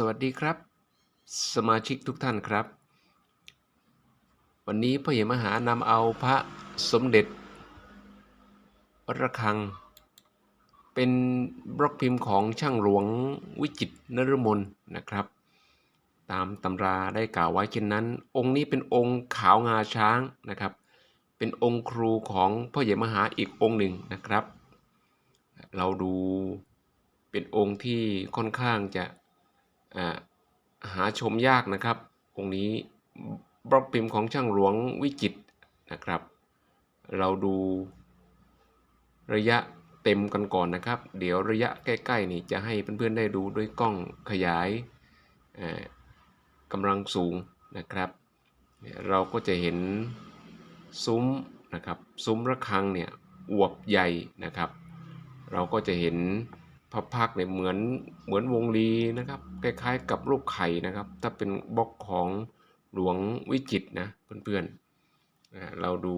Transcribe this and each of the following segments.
สวัสดีครับ สมาชิกทุกท่านครับ วันนี้พ่อใหญ่มหานำเอาพระสมเด็จวัดระฆัง เป็นบล็อกพิมพ์ของช่างหลวงวิจิตนฤมลนะครับ ตามตำราได้กล่าวไว้เช่นนั้น องค์นี้เป็นองค์ขาวงาช้างนะครับ เป็นองค์ครูของพ่อใหญ่มหาอีกองค์หนึ่งนะครับ เราดูเป็นองค์ที่ค่อนข้างจะ หาชมยากนะครับ องค์นี้บล็อกพิมพ์ของช่างหลวงวิจิตนะครับ เราดูระยะเต็มกันก่อนนะครับ เดี๋ยวระยะใกล้ๆนี่จะให้เพื่อนๆได้ดูด้วยกล้องขยายกำลังสูงนะครับ เราก็จะเห็นซุ้มนะครับซุ้มระฆังเนี่ยอวบใหญ่นะครับ เราก็จะเห็น พระพักเนี่ยเหมือนเหมือนวงลีนะครับคล้ายๆกับรูปไข่นะครับ ถ้าเป็นบล็อกของหลวงวิจิตนะเพื่อนๆอ่าเราดู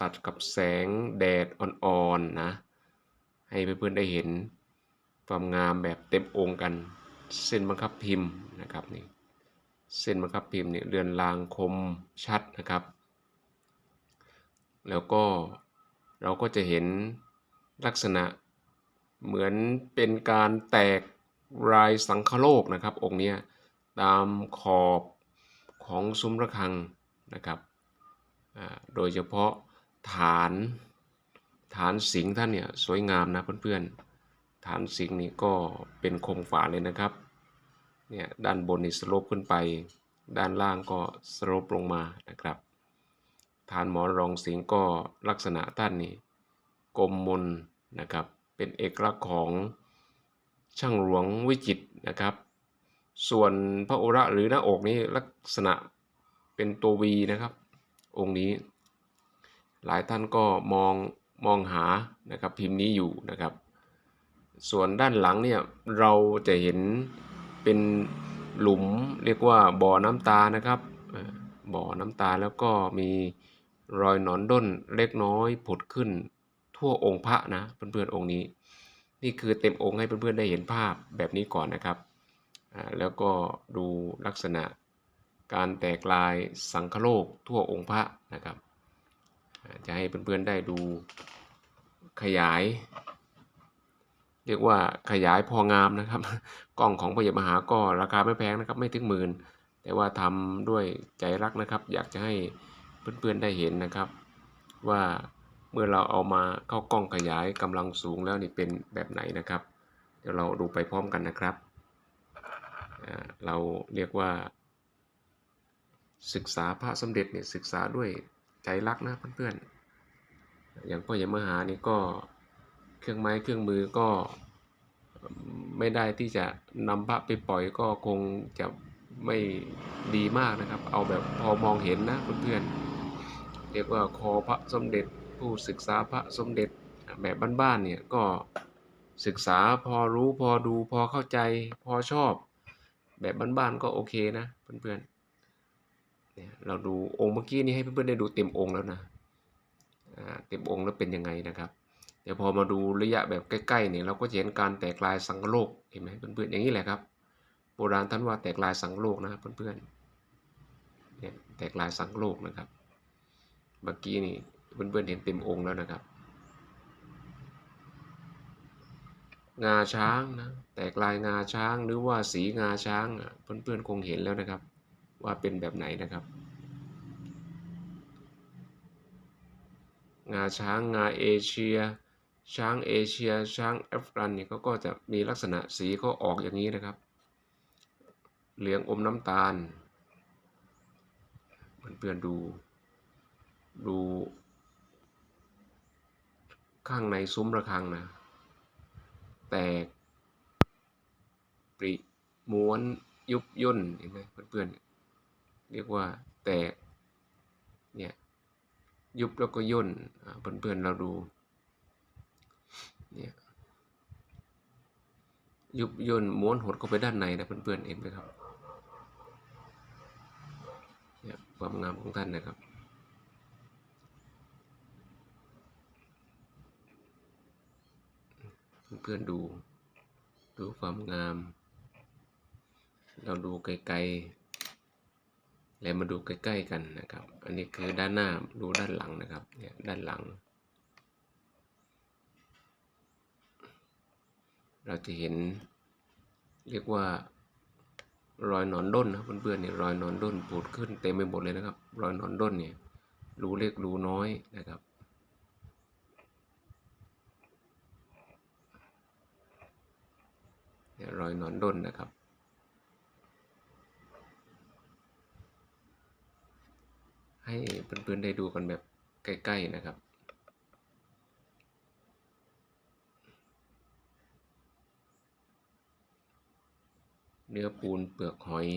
ตัดกับแสงแดดอ่อนๆนะให้เพื่อนๆได้เห็นความงามแบบเต็มองค์กัน เส้นบังคับพิมพ์นะครับนี่เส้นบังคับพิมพ์เนี่ยเรือนรางคมชัดนะครับ แล้วก็เราก็จะเห็นลักษณะ เหมือนเป็นการแตกรายสังคโลกนะครับ องค์นี้ตามขอบของซุ้มระฆังนะครับโดยเฉพาะฐานฐานสิงห์ท่านเนี่ยสวยงามนะเพื่อนๆ ฐานสิงห์นี่ก็เป็นคมฝาเลยนะครับเนี่ยด้านบนนี่สโลปขึ้นไป ด้านล่างก็สโลปลงมานะครับ ฐานหมอนรองสิงห์ก็ลักษณะท่านนี่กลมมนนะครับ เป็นเอกลักษณ์ของช่างหลวงวิจิตนะครับ ส่วนพระโอระหรือหน้าอกนี้ลักษณะเป็นตัววีนะครับ องค์นี้ หลายท่านก็มองมองหานะครับพิมพ์นี้อยู่นะครับ ส่วนด้านหลังเนี่ยเราจะเห็นเป็นหลุมเรียกว่าบ่อน้ำตานะครับบ่อน้ำตาแล้วก็มีรอยหนอนด้นเล็กน้อยผุดขึ้น ทั่วองค์พระนะเพื่อนๆองค์นี้ นี่คือเต็มองค์ให้เพื่อนๆได้เห็นภาพแบบนี้ก่อนนะครับ แล้วก็ดูลักษณะการแตกลายสังคโลกทั่วองค์พระนะครับ จะให้เพื่อนๆได้ดูขยาย เรียกว่าขยายพองามนะครับ กล้องของพยามหาก็ราคาไม่แพงนะครับไม่ถึงหมื่นแต่ว่าทำด้วยใจรักนะครับ อยากจะให้เพื่อนๆได้เห็นนะครับว่า เมื่อเราเอามาเข้ากล้องขยายกำลังสูงแล้วนี่เป็นแบบไหนนะครับ เดี๋ยวเราดูไปพร้อมกันนะครับ เราเรียกว่า ศึกษาพระสมเด็จเนี่ยศึกษาด้วยใจรักนะเพื่อนๆ อย่างพ่อใหญ่มหานี่ก็เครื่องไม้เครื่องมือก็ไม่ได้ที่จะนำพระไปปล่อยก็คงจะไม่ดีมากนะครับ เอาแบบพอมองเห็นนะเพื่อนๆเรียกว่าคอพระสมเด็จ ผู้ศึกษาพระสมเด็จแบบบ้านๆเนี่ยก็ศึกษาพอรู้พอดูพอเข้าใจพอชอบ แบบบ้านๆก็โอเคนะเพื่อนๆเนี่ยเราดูองค์เมื่อกี้นี้ให้เพื่อนๆได้ดูเต็มองค์แล้วนะเต็มองค์แล้วเป็นยังไงนะครับเดี๋ยวพอมาดูระยะแบบใกล้ๆเนี่ยเราก็จะเห็นการแตกลายสังโลกเห็นไหมเพื่อนๆอย่างนี้แหละครับโบราณท่านว่าแตกลายสังโลกนะครับเพื่อนๆเนี่ยแตกลายสังโลกนะครับเมื่อกี้นี่ เพื่อนๆเห็นเต็มองค์แล้วนะครับ งาช้างนะแตกลายงาช้างหรือว่าสีงาช้างอะเพื่อนๆคงเห็นแล้วนะครับ ว่าเป็นแบบไหนนะครับ งาช้างงาเอเชีย ช้างเอเชีย ช้างแอฟริกันเนี่ยเขาก็จะมีลักษณะสีก็ออกอย่างนี้นะครับ เหลืองอมน้ำตาลเพื่อนๆดูดู ข้างในซุ้มระฆังนะ แตก ปริม้วนยุบย่นเห็นไหมเพื่อนๆเรียกว่าแตกเนี่ยยุบแล้วก็ย่นเพื่อนๆเราดูเนี่ยยุบย่นม้วนหดเข้าไปด้านในนะเพื่อนๆเห็นไหมครับเนี่ยความงามของท่านนะครับ เพื่อนๆดู ดูความงาม เราดูไกลๆ แล้วมาดูใกล้ๆกันนะครับ อันนี้คือด้านหน้าดูด้านหลังนะครับเนี่ยด้านหลัง เราจะเห็นเรียกว่ารอยนอนด้นนะเพื่อนๆเนี่ยรอยนอนด้นปูดขึ้นเต็มไปหมดเลยนะครับ รอยนอนด้นเนี่ยรูเล็กรูน้อยนะครับเนี่ย รอยนอนด้นนะครับ ให้เพื่อนๆได้ดูกันแบบใกล้ๆนะครับเนื้อปูนเปลือกหอย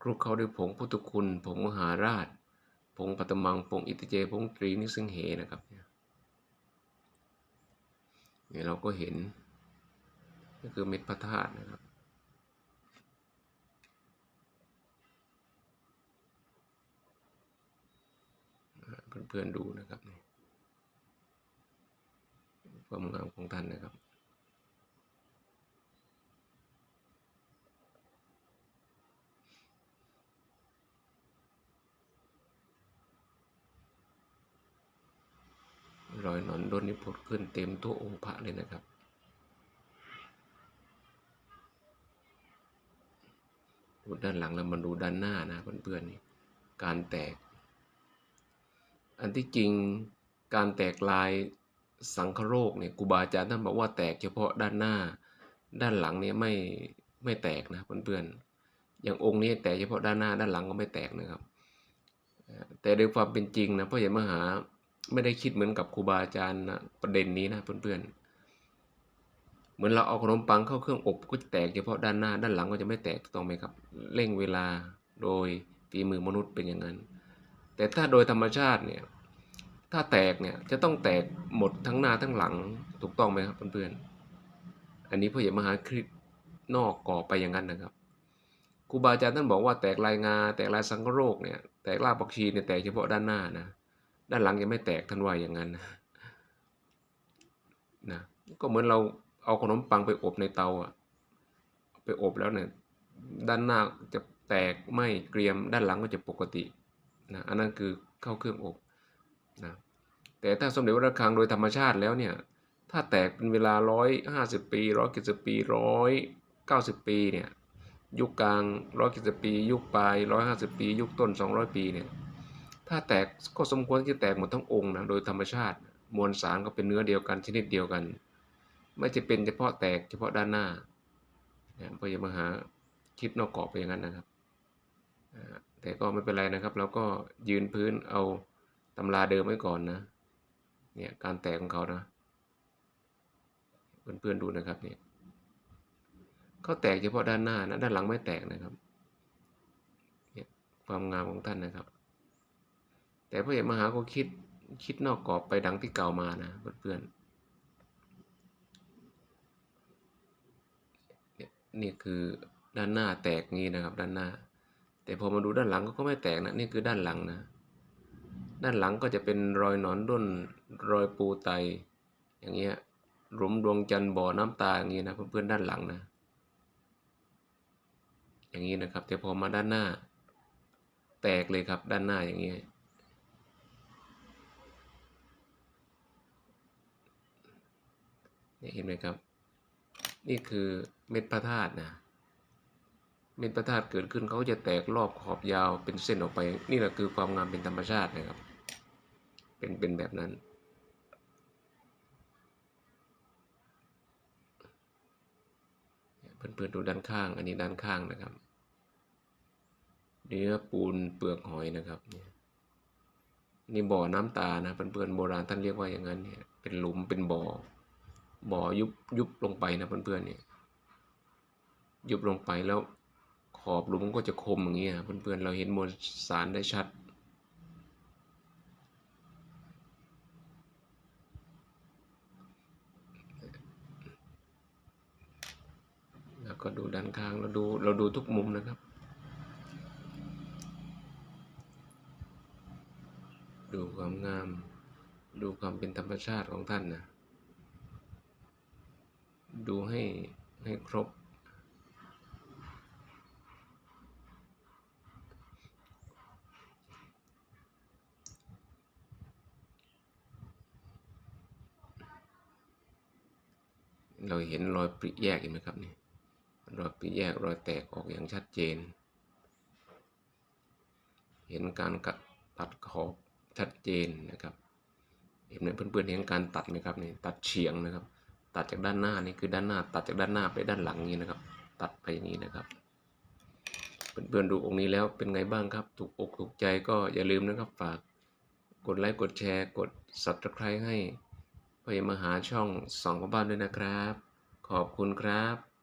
คลุกเข้าด้วยผงพุทธคุณผงมหาราช ผงปัตมังผงอิติเจผงตรีนิซึ่งเหนะครับเนี่ยเราก็เห็น ก็คือเม็ดพระธาตุนะครับ เพื่อนๆดูนะครับความงามของท่านนะครับรอยหนอนด้นนี่ผดขึ้นเต็มตัวองค์พระเลยนะครับ ดูด้านหลังแล้วมาดูด้านหน้านะเพื่อนๆนี่การแตก อันที่จริงการแตกลายสังคโรคเนี่ยครูบาอาจารย์ท่านบอกว่าแตกเฉพาะด้านหน้า ด้านหลังเนี่ยไม่ไม่แตกนะเพื่อนๆอย่างองค์นี้แตกเฉพาะด้านหน้าด้านหลังก็ไม่แตกนะครับ แต่โดยความเป็นจริงนะพ่อใหญ่มหาไม่ได้คิดเหมือนกับครูบาอาจารย์นะประเด็นนี้นะเพื่อนๆ เหมือนเราเอาขนมปังเข้าเครื่องอบก็จะแตกเฉพาะด้านหน้าด้านหลังก็จะไม่แตกถูกต้องไหมครับ เร่งเวลาโดยฝีมือมนุษย์เป็นอย่างนั้น แต่ถ้าโดยธรรมชาติเนี่ยถ้าแตกเนี่ยจะต้องแตกหมดทั้งหน้าทั้งหลังถูกต้องไหมครับเพื่อนๆอันนี้พ่อใหญ่มหาคริสนอกก่อไปอย่างนั้นนะครับครูบาอาจารย์ท่านบอกว่าแตกลายงา แตกลายสังกโรคเนี่ยแตกรากผักชีเนี่ยแตกเฉพาะด้านหน้านะด้านหลังยังไม่แตกท่านว่าอย่างนั้นนะก็เหมือนเรา เอาขนมปังไปอบในเตาอะไปอบแล้วเนี่ยด้านหน้าจะแตกไหมเกรียมด้านหลังก็จะปกตินะอันนั้นคือเข้าเครื่องอบนะแต่ถ้าสมเด็จวัดระฆังโดยธรรมชาติแล้วเนี่ยถ้าแตกเป็นเวลาร้อยห้าสิบปีร้อยเจ็ดสิบปีร้อยเก้าสิบปีเนี่ยยุคกลางร้อยเจ็ดสิบปี ยุคปลายร้อยห้าสิบปี ยุคต้นสองร้อยปีเนี่ยถ้าแตกก็สมควรที่แตกหมดทั้งองค์นะโดยธรรมชาติมวลสารก็เป็นเนื้อเดียวกันชนิดเดียวกัน ไม่จะเป็นเฉพาะแตกเฉพาะด้านหน้าเนี่ยพยามหาคิดนอกกรอบไปอย่างนั้นนะครับ แต่ก็ไม่เป็นไรนะครับ เราก็ยืนพื้นเอาตำราเดิมไว้ก่อนนะ เนี่ยการแตกของเขานะ เพื่อนๆดูนะครับเนี่ยเขาแตกเฉพาะด้านหน้านะด้านหลังไม่แตกนะครับเนี่ยความงามของท่านนะครับ แต่พระเอกมหาก็คิดคิดนอกกรอบไปดังที่เก่ามานะเพื่อนๆ นี่คือด้านหน้าแตกงี้นะครับ ด้านหน้า แต่พอมาดูด้านหลังก็ไม่แตกนะนี่คือด้านหลังนะ ด้านหลังก็จะเป็นรอยหนอนด้นรอยปูไต อย่างเงี้ยหลุมดวงจันทร์บ่อน้ำตาอย่างงี้นะเพื่อนๆด้านหลังนะ อย่างนี้นะครับ แต่พอมาด้านหน้า แตกเลยครับด้านหน้าอย่างนี้ยเห็นไหมครับ นี่คือเม็ดพระธาตุนะ เม็ดพระธาตุเกิดขึ้นเขาจะแตกรอบขอบยาวเป็นเส้นออกไป นี่แหละคือความงามเป็นธรรมชาตินะครับ เป็นเป็นแบบนั้น เพื่อนๆดูด้านข้าง อันนี้ด้านข้างนะครับ เนื้อปูนเปลือกหอยนะครับนี่บ่อน้ำตานะเพื่อนๆโบราณท่านเรียกว่าอย่างนั้นเนี่ยเป็นหลุมเป็นบ่อ บ่อยุบยุบลงไปนะเพื่อนๆเนี่ยยุบลงไปแล้วขอบหลุมก็จะคมอย่างเงี้ยเพื่อนๆเราเห็นมวลสารได้ชัด แล้วก็ดูด้านข้างเราดูเราดูทุกมุมนะครับ ดูความงาม ดูความเป็นธรรมชาติของท่านนะ ดูให้ให้ครบ เราเห็นรอยปริแยกเห็นไหมครับนี่รอยปริแยกรอยแตกออกอย่างชัดเจน เห็นการกัดตัดขอบชัดเจนนะครับ เห็นไหมเพื่อนๆเห็นการตัดไหมครับนี่ตัดเฉียงนะครับ ตัดจากด้านหน้านี่คือด้านหน้า ตัดจากด้านหน้าไปด้านหลังนี้นะครับ ตัดไปอย่างนี้นะครับเพื่อนๆดูองค์นี้แล้วเป็นไงบ้างครับ ถูกอกถูกใจก็อย่าลืมนะครับฝากกดไลค์กดแชร์ กด subscribe ให้พยมหาช่องสองพ่อบ้านด้วยนะครับ ขอบคุณครับ